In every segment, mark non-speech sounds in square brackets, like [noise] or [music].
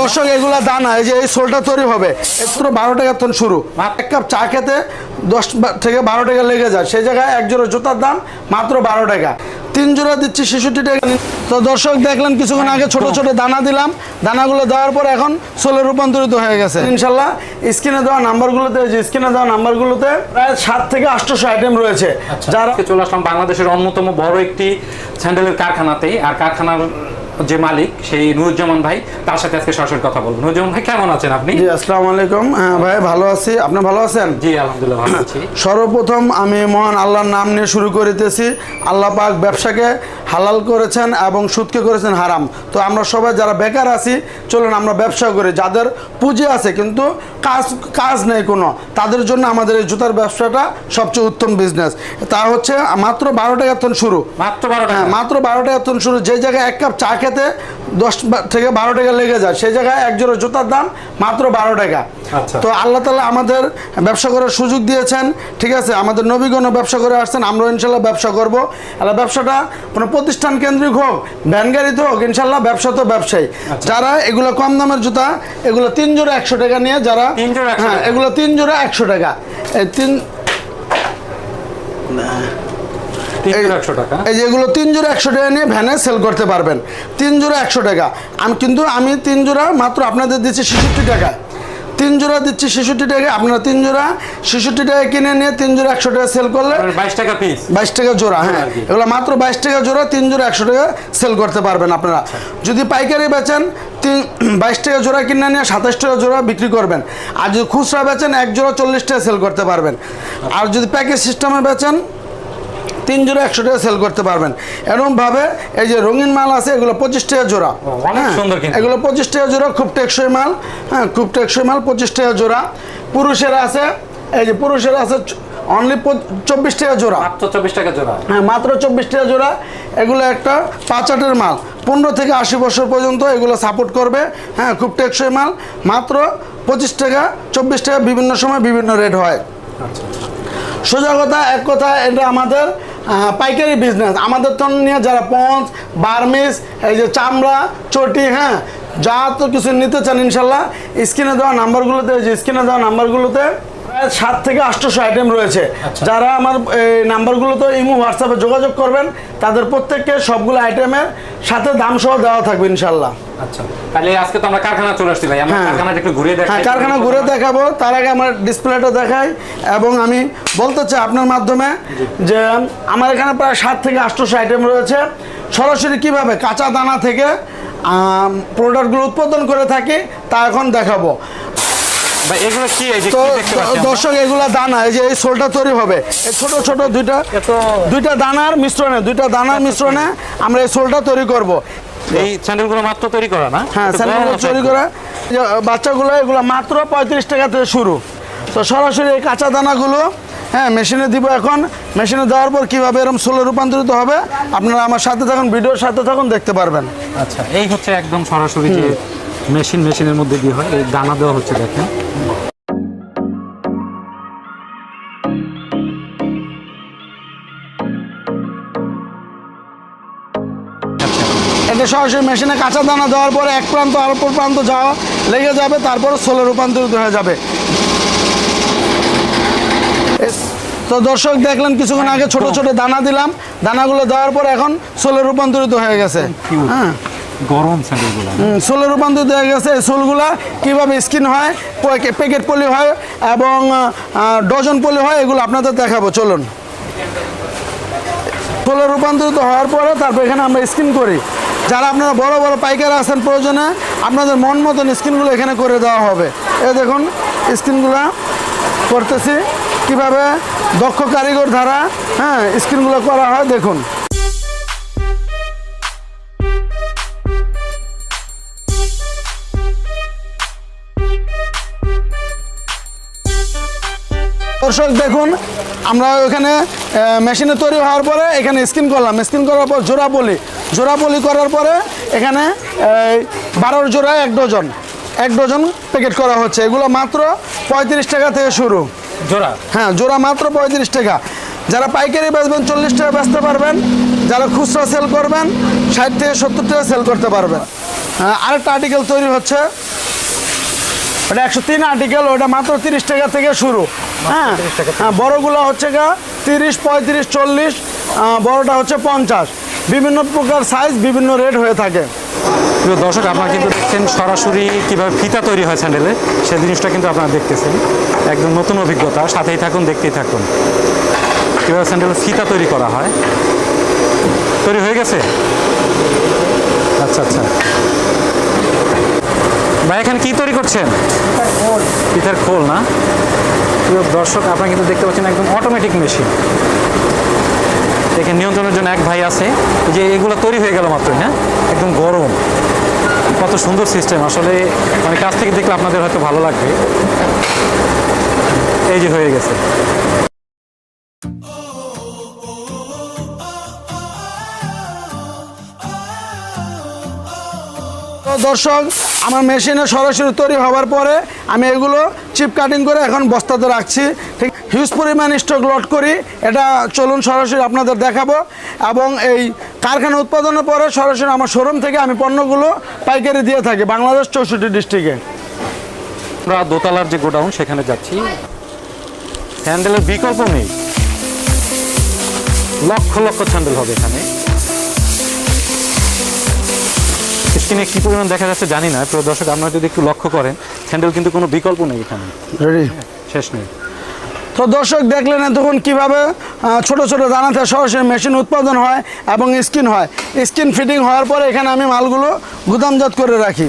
দর্শক, এগুলা দানা, এই যে এই সোলটা তৈরি হবে। মাত্র বারো টাকা তখন শুরু। এক কাপ চা খেতে দশ থেকে বারো টাকা লেগে যায়। সেই জায়গায় এক জোড়া জুতার দাম মাত্র বারো টাকা। তিন জোড়া দিচ্ছি শিশুটি টাকা। তো দর্শক দেখলেন কিছুক্ষণ আগে ছোট ছোট দানা দিলাম। দানাগুলো দেওয়ার পর এখন সোলে রূপান্তরিত হয়ে গেছে। ইনশাল্লাহ স্ক্রিনে দেওয়া নাম্বারগুলোতে যে স্ক্রিনে দেওয়া নাম্বারগুলোতে প্রায় সাত থেকে আটশোশো আইটেম রয়েছে। যারা চলে আসলাম বাংলাদেশের অন্যতম বড় একটি স্যান্ডেলের কারখানাতেই। আর কারখানার যে মালিক সেই নুরুজ্জামান ভাই তার সাথে আজকে সরাসরি কথা বলব। নুরুজ্জামান ভাই কেমন আছেন আপনি? জি আসসালামু আলাইকুম। হ্যাঁ ভাই ভালো আছি। আপনি ভালো আছেন? জি আলহামদুলিল্লাহ ভালো আছি। সর্বপ্রথম আমি মহান আল্লাহর নাম নিয়ে শুরু করিতেছি। আল্লাহ পাক ব্যবসাকে হালাল করেছেন এবং সুদকে করেছেন হারাম। তো আমরা সবাই যারা বেকার আছি চলুন আমরা ব্যবসা করি। যাদের পুঁজি আছে কিন্তু কাজ কাজ নেই কোনো তাদের জন্য আমাদের এই জুতার ব্যবসাটা সবচেয়ে উত্তম বিজনেস তা হচ্ছে মাত্র বারো টাকা শুরু। মাত্র বারো টাকা। হ্যাঁ মাত্র বারো টাকা শুরু। যে জায়গায় এক কাপ চা খেতে দশ থেকে বারো টাকা লেগে যায়। সেই জায়গায় এক জোড়া জুতার দাম মাত্র বারো টাকা। আচ্ছা। তো আল্লাহ তালা আমাদের ব্যবসা করার সুযোগ দিয়েছেন ঠিক আছে? আমাদের নবীগণও ব্যবসা করে আসছেন আমরাও ইনশাল্লাহ ব্যবসা করব। আল্লাহ ব্যবসাটা কোনো প্রতিষ্ঠান কেন্দ্রিক হোক ভ্যান গাড়িতে হোক ইনশাল্লাহ ব্যবসা তো ব্যবসায়ী। আচ্ছা। যারা এগুলো কম দামের জুতা এগুলো তিন জোড়া একশো টাকা নিয়ে যারা তিন জোড়া 100 হ্যাঁ এগুলো তিন জোড়া একশো টাকা। এই তিন তিনশো একশো টাকা এই যে এগুলো তিন জোড়া একশো টাকা নিয়ে ভ্যানে সেল করতে পারবেন। তিন জোড়া একশো টাকা। আমি কিন্তু আমি তিন জোড়া মাত্র আপনাদের দিচ্ছি ছেষট্টি টাকা তিন জোড়া দিচ্ছি ছেষট্টি টাকা আপনারা তিন জোড়া ছেষট্টি টাকা কিনে নিয়ে তিন জোড়া একশো টাকা সেল করলে বাইশ টাকা পিস বাইশ টাকা জোড়া হ্যাঁ। এগুলো মাত্র বাইশ টাকা জোড়া তিন জোড়া একশো টাকা সেল করতে পারবেন আপনারা। যদি পাইকারি বেচেন তিন [clears throat] বাইশ টাকা জোড়া কিনে নিয়ে সাতাশ টাকা জোড়া বিক্রি করবেন। আর যদি খুচরা বেচেন এক জোড়া চল্লিশ টাকা সেল করতে পারবেন। আর যদি প্যাকেজ সিস্টেমে বেচেন তিন জোড়া একশো টাকা সেল করতে পারবেন। এরকমভাবে এই যে রঙিন মাল আছে এগুলো পঁচিশ টাকা জোড়া। হ্যাঁ, সুন্দর এগুলো পঁচিশ টাকা জোড়া খুব টেকসই মাল। হ্যাঁ খুব টেকসই মাল পঁচিশ টাকা জোড়া। পুরুষের আছে এই যে পুরুষের আছে অনলি চব্বিশ টাকা জোড়া। মাত্র চব্বিশ টাকা জোড়া। হ্যাঁ মাত্র চব্বিশ টাকা জোড়া। এগুলো একটা পাঁচ আটের মাল। পনেরো থেকে আশি বছর পর্যন্ত এগুলো সাপোর্ট করবে। হ্যাঁ খুব টেকসই মাল। মাত্র পঁচিশ টাকা চব্বিশ টাকা বিভিন্ন সময় বিভিন্ন রেট হয়। আচ্ছা। সোজা কথা এক কথা এটা আমাদের পাইকারি বিজনেস আমাদের তো নিয়ে যারা পঞ্চ বার্মিস এই যে চামড়া, চটি হ্যাঁ যা তো কিছু নিতে চান ইনশাল্লাহ, স্ক্রিনে দেওয়া নাম্বারগুলোতে যে স্ক্রিনে দেওয়া নাম্বারগুলোতে সাত থেকে আটশোশো আইটেম রয়েছে। যারা আমার এই নাম্বারগুলোতে ইমো হোয়াটসঅ্যাপে যোগাযোগ করবেন তাদের প্রত্যেককে সবগুলো আইটেমের সাথে দাম সহ দেওয়া থাকবে ইনশাল্লাহ আচ্ছা। তাহলে আজকে তো আমরা কারখানা চলে আসছি ভাই। আমরা হ্যাঁ। কারখানাটা একটু ঘুরে দেখাই। হ্যাঁ কারখানা ঘুরে দেখাবো। তার আগে আমার ডিসপ্লেটা দেখাই এবং আমি বলতে চাই আপনার মাধ্যমে যে আমার এখানে প্রায় সাত থেকে আটশোশো আইটেম রয়েছে। সরাসরি কীভাবে? কাঁচা দানা থেকে প্রোডাক্টগুলো উৎপাদন করে থাকি তা এখন দেখাবো। দর্শক এগুলা দানা এই যে এই সোলটা তৈরি হবে। এই ছোট ছোট দুইটা দুইটা দানার মিশ্রণে দুইটা দানার মিশ্রণে আমরা এই সোলটা তৈরি করব। এই স্যান্ডেলগুলো মাত্র তৈরি করা না? হ্যাঁ একটু স্যান্ডেল বড় আছে তৈরি। করে। বাচ্চাগুলো এগুলো মাত্র পঁয়ত্রিশ টাকা থেকে শুরু। তো সরাসরি এই কাঁচা দানাগুলো হ্যাঁ মেশিনে দিব এখন। মেশিনে দেওয়ার পর কীভাবে এরকম সোলে রূপান্তরিত হবে আপনারা আমার সাথে থাকুন ভিডিওর সাথে থাকুন দেখতে পারবেন। আচ্ছা এই হচ্ছে একদম সরাসরি যে মেশিন মেশিনের মধ্যে দিয়ে হয়। এই দানা দেওয়া হচ্ছে দেখেন। সরাসরি মেশিনে কাঁচা দানা দেওয়ার পরে এক প্রান্ত আর অপর প্রান্ত যাওয়া লেগে যাবে তারপর সোলে রূপান্তরিত হয়ে যাবে। তো দর্শক দেখলেন কিছুক্ষণ আগে ছোট ছোট দানা দিলাম। দানাগুলো দেওয়ার পর এখন সোলে রূপান্তরিত হয়ে গেছে। হ্যাঁ। গরম স্যান্ডেলগুলো সোলে রূপান্তরিত হয়ে গেছে এই সোলগুলা কীভাবে স্কিন হয় প্যাকে- প্যাকেট পলি হয়, এবং ডজন পলি হয়, এগুলো আপনাদের দেখাবো, চলুন। সোলে রূপান্তরিত হওয়ার পরে তারপর এখানে আমরা স্কিন করি। যারা আপনারা বড় বড় পাইকার আছেন প্রয়োজনে, আপনাদের মন মতন স্কিনগুলো এখানে করে দেওয়া হবে। এ দেখুন স্কিনগুলো করতেছি। কীভাবে? দক্ষ কারিগর দ্বারা হ্যাঁ স্কিনগুলো করা হয়, দেখুন। দর্শক দেখুন আমরা ওখানে মেশিনে তৈরি হওয়ার পরে এখানে স্কিন করলাম। স্কিন করার পর জোড়া পলি জোড়া পলি করার পরে এখানে বারোর জোড়া এক ডজন। এক ডজন প্যাকেট করা হচ্ছে। এগুলো মাত্র পঁয়ত্রিশ টাকা থেকে শুরু। জোড়া? হ্যাঁ জোড়া মাত্র পঁয়ত্রিশ টাকা। যারা পাইকারি বেচবেন চল্লিশ টাকা বেচতে পারবেন। যারা খুচরা সেল করবেন ষাট থেকে সত্তর টাকা সেল করতে পারবেন। আরেকটা আর্টিকেল তৈরি হচ্ছে। ওটা একশো তিন আর্টিকেল ওটা মাত্র তিরিশ টাকা থেকে শুরু। হ্যাঁ 30 হ্যাঁ বড়গুলো হচ্ছে গা তিরিশ পঁয়ত্রিশ চল্লিশ বড়টা হচ্ছে পঞ্চাশ। বিভিন্ন প্রকার সাইজ বিভিন্ন রেট হয়ে থাকে। দর্শক আপনারা কিন্তু দেখছেন সরাসরি কীভাবে ফিতা তৈরি হয় স্যান্ডেলের সে জিনিসটা কিন্তু আপনারা দেখতেছেন। একদম নতুন অভিজ্ঞতা। সাথেই থাকুন দেখতেই থাকুন। কীভাবে স্যান্ডেলের ফিতা তৈরি করা হয়। তৈরি হয়ে গেছে? আচ্ছা আচ্ছা। ভাই এখানে কি তৈরি করছেন? পিঠার খোল না? প্রিয় দর্শক, আপনারা কিন্তু দেখতে পাচ্ছেন একদম অটোমেটিক মেশিন দেখেন, নিয়ন্ত্রণের জন্য এক ভাই আছে। যে এগুলো তৈরি হয়ে গেল মাত্রই না একদম গরম। কত সুন্দর সিস্টেম আসলে মানে কাছ থেকে দেখলে আপনাদের হয়তো ভালো লাগবে। এই যে হয়ে গেছে। তো দর্শক, আমার মেশিনে সরাসরি তৈরি হওয়ার পরে আমি এগুলো চিপ কাটিং করে এখন বস্তাতে রাখছি। ঠিক হিউজ পরিমাণ স্টক লট করি। এটা চলুন সরাসরি আপনাদের দেখাবো। এবং এই কারখানা উৎপাদনের পরে সরাসরি আমার শোরুম থেকে আমি পণ্যগুলো পাইকারি দিয়ে থাকি বাংলাদেশ চৌষট্টি ডিস্ট্রিক্টে আমরা দোতলার যে গোডাউন, সেখানে যাচ্ছি। স্যান্ডেলের বিকল্প নেই। লক্ষ লক্ষ স্যান্ডেল হবে এখানে। স্ক্রিনে কি পরিমাণ দেখা যাচ্ছে জানি না। প্রিয় দর্শক আপনারা যদি একটু লক্ষ্য করেন স্যান্ডেল কিন্তু কোনো বিকল্প নেই এখানে। রেডি শেষ নেই। তো দর্শক দেখলেন তখন কীভাবে ছোট ছোট দানাতে সরাসরি মেশিন উৎপাদন হয় এবং স্কিন হয়। স্কিন ফিটিং হওয়ার পরে এখানে আমি মালগুলো গুদামজাত করে রাখি।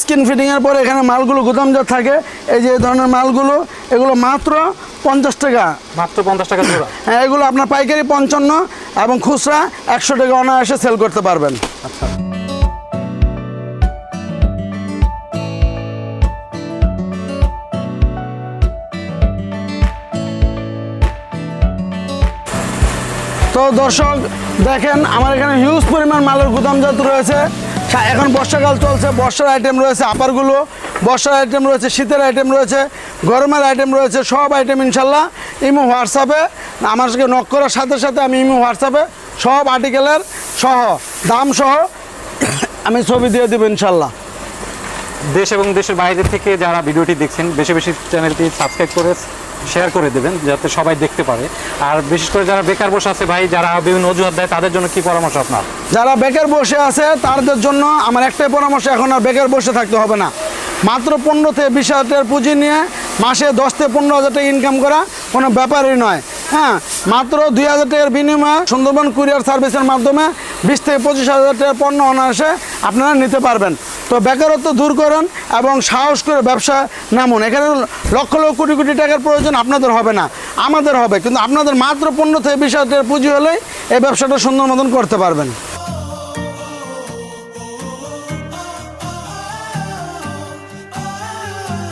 স্কিন ফিটিংয়ের পরে এখানে মালগুলো গুদামজাত থাকে। এই যে ধরনের মালগুলো এগুলো মাত্র পঞ্চাশ টাকা। মাত্র পঞ্চাশ টাকা হ্যাঁ এগুলো আপনার পাইকারি পঞ্চান্ন এবং খুচরা একশো টাকা অনায়াসে সেল করতে পারবেন। তো দর্শক, দেখেন আমার এখানে হিউজ পরিমাণ মালের গুদাম গুদামজাত রয়েছে। এখন বর্ষাকাল চলছে, বর্ষার আইটেম রয়েছে আপারগুলো, বর্ষার আইটেম রয়েছে, শীতের আইটেম রয়েছে, গরমের আইটেম রয়েছে, সব আইটেম ইনশাল্লাহ ইমো হোয়াটসঅ্যাপে আমার সঙ্গে নক করার সাথে সাথে আমি ইমো হোয়াটসঅ্যাপে সব আর্টিকেলের সহ দাম সহ আমি ছবি দিয়ে দেবো ইনশাল্লাহ। দেশ এবং দেশের বাইরে থেকে যারা ভিডিওটি দেখছেন বেশি বেশি চ্যানেলটি সাবস্ক্রাইব করে শেয়ার করে দেবেন যাতে সবাই দেখতে পারে। আর বিশেষ করে যারা বেকার বসে আছে ভাই যারা বিভিন্ন অজুহাত দেয় তাদের জন্য কি পরামর্শ আপনার? যারা বেকার বসে আছে তাদের জন্য আমার একটাই পরামর্শ এখন আর বেকার বসে থাকতে হবে না। মাত্র পনেরো থেকে বিশ হাজার পুঁজি নিয়ে মাসে দশ থেকে পনেরো হাজার টাকা ইনকাম করা কোনো ব্যাপারই নয়। হ্যাঁ মাত্র দুই হাজার টাকার বিনিময়ে সুন্দরবন কুরিয়ার সার্ভিসের মাধ্যমে বিশ থেকে পঁচিশ হাজার টাকার পণ্য অনায়াসে আপনারা নিতে পারবেন। তো বেকারত্ব দূর করুন এবং সাহস করে ব্যবসা নামুন। এখানে লক্ষ লক্ষ কোটি কোটি টাকার প্রয়োজন আপনাদের হবে না, আমাদের হবে। কিন্তু আপনাদের মাত্র পণ্য থেকে বিশ হাজার টাকার পুঁজি হলেই এই ব্যবসাটা সুন্দর মতন করতে পারবেন।